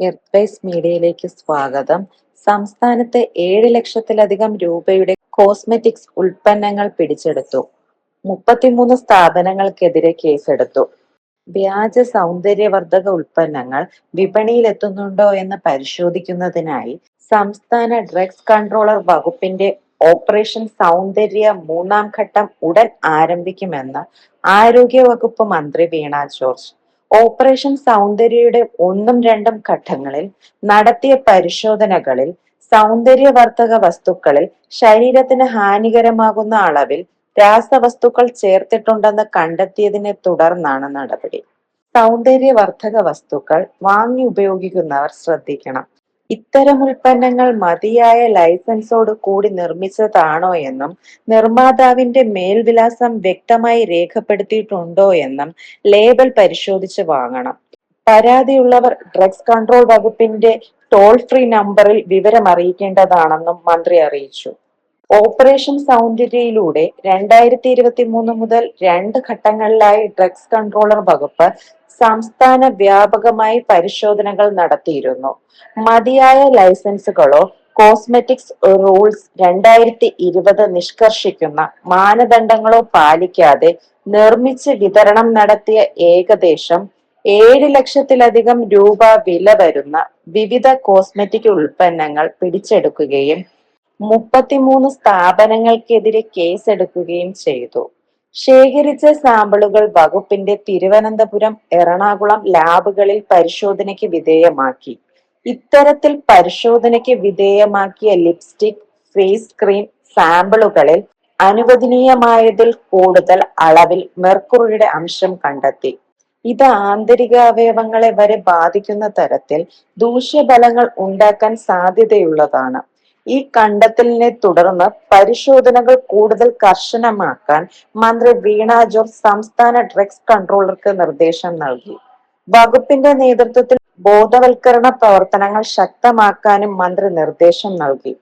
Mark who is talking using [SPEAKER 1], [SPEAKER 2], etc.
[SPEAKER 1] Earth മീഡിയയിലേക്ക് സ്വാഗതം. സംസ്ഥാനത്ത് ഏഴ് ലക്ഷത്തിലധികം രൂപയുടെ കോസ്മെറ്റിക്സ് ഉൽപ്പന്നങ്ങൾ പിടിച്ചെടുത്തു. മുപ്പത്തിമൂന്ന് സ്ഥാപനങ്ങൾക്കെതിരെ കേസെടുത്തു. വ്യാജ സൗന്ദര്യവർദ്ധക ഉൽപ്പന്നങ്ങൾ വിപണിയിൽ എത്തുന്നുണ്ടോ എന്ന് പരിശോധിക്കുന്നതിനായി സംസ്ഥാന ഡ്രഗ്സ് കൺട്രോളർ വകുപ്പിന്റെ ഓപ്പറേഷൻ സൗന്ദര്യ മൂന്നാം ഘട്ടം ഉടൻ ആരംഭിക്കുമെന്ന് ആരോഗ്യ വകുപ്പ് മന്ത്രി വീണ ജോർജ് ഓപ്പറേഷൻ സൗന്ദര്യയുടെ ഒന്നും രണ്ടും ഘട്ടങ്ങളിൽ നടത്തിയ പരിശോധനകളിൽ സൗന്ദര്യവർദ്ധക വസ്തുക്കളിൽ ശരീരത്തിന് ഹാനികരമാകുന്ന അളവിൽ രാസവസ്തുക്കൾ ചേർത്തിട്ടുണ്ടെന്ന് കണ്ടെത്തിയതിനെ തുടർന്നാണ് നടപടി. സൗന്ദര്യവർദ്ധക വസ്തുക്കൾ വാങ്ങി ഉപയോഗിക്കുന്നവർ ശ്രദ്ധിക്കണം. ഇത്തരം ഉൽപ്പന്നങ്ങൾ മതിയായ ലൈസൻസോട് കൂടി നിർമ്മിച്ചതാണോ എന്നും നിർമ്മാതാവിന്റെ മേൽവിലാസം വ്യക്തമായി രേഖപ്പെടുത്തിയിട്ടുണ്ടോ എന്നും ലേബൽ പരിശോധിച്ച് വാങ്ങണം. പരാതിയുള്ളവർ ഡ്രഗ്സ് കൺട്രോൾ വകുപ്പിന്റെ ടോൾ ഫ്രീ നമ്പറിൽ വിവരം അറിയിക്കേണ്ടതാണെന്നും മന്ത്രി അറിയിച്ചു. ഓപ്പറേഷൻ സൗന്ദര്യയിലൂടെ രണ്ടായിരത്തി ഇരുപത്തി മൂന്ന് മുതൽ രണ്ട് ഘട്ടങ്ങളിലായി ഡ്രഗ്സ് കൺട്രോളർ വകുപ്പ് സംസ്ഥാന വ്യാപകമായി പരിശോധനകൾ നടത്തിയിരുന്നു. മതിയായ ലൈസൻസുകളോ കോസ്മെറ്റിക്സ് റൂൾസ് രണ്ടായിരത്തി ഇരുപത് നിഷ്കർഷിക്കുന്ന മാനദണ്ഡങ്ങളോ പാലിക്കാതെ നിർമ്മിച്ച് വിതരണം നടത്തിയ ഏകദേശം ഏഴ് ലക്ഷത്തിലധികം രൂപ വില വരുന്ന വിവിധ കോസ്മെറ്റിക് ഉൽപ്പന്നങ്ങൾ പിടിച്ചെടുക്കുകയും മുപ്പത്തിമൂന്ന് സ്ഥാപനങ്ങൾക്കെതിരെ കേസെടുക്കുകയും ചെയ്തു. ശേഖരിച്ച സാമ്പിളുകൾ വകുപ്പിന്റെ തിരുവനന്തപുരം എറണാകുളം ലാബുകളിൽ പരിശോധനയ്ക്ക് വിധേയമാക്കി. ഇത്തരത്തിൽ പരിശോധനയ്ക്ക് വിധേയമാക്കിയ ലിപ്സ്റ്റിക് ഫേസ് ക്രീം സാമ്പിളുകളിൽ അനുവദനീയമായതിൽ കൂടുതൽ അളവിൽ മെർക്കുറിയുടെ അംശം കണ്ടെത്തി. ഇത് ആന്തരിക അവയവങ്ങളെ വരെ ബാധിക്കുന്ന തരത്തിൽ ദൂഷ്യഫലങ്ങൾ ഉണ്ടാക്കാൻ സാധ്യതയുള്ളതാണ്. ഈ കണ്ടെത്തലിനെ തുടർന്ന് പരിശോധനകൾ കൂടുതൽ കർശനമാക്കാൻ മന്ത്രി വീണ ജോർജ് സംസ്ഥാന ഡ്രഗ്സ് കൺട്രോളർക്ക് നിർദ്ദേശം നൽകി. വകുപ്പിന്റെ നേതൃത്വത്തിൽ ബോധവൽക്കരണ പ്രവർത്തനങ്ങൾ ശക്തമാക്കാനും മന്ത്രി നിർദ്ദേശം നൽകി.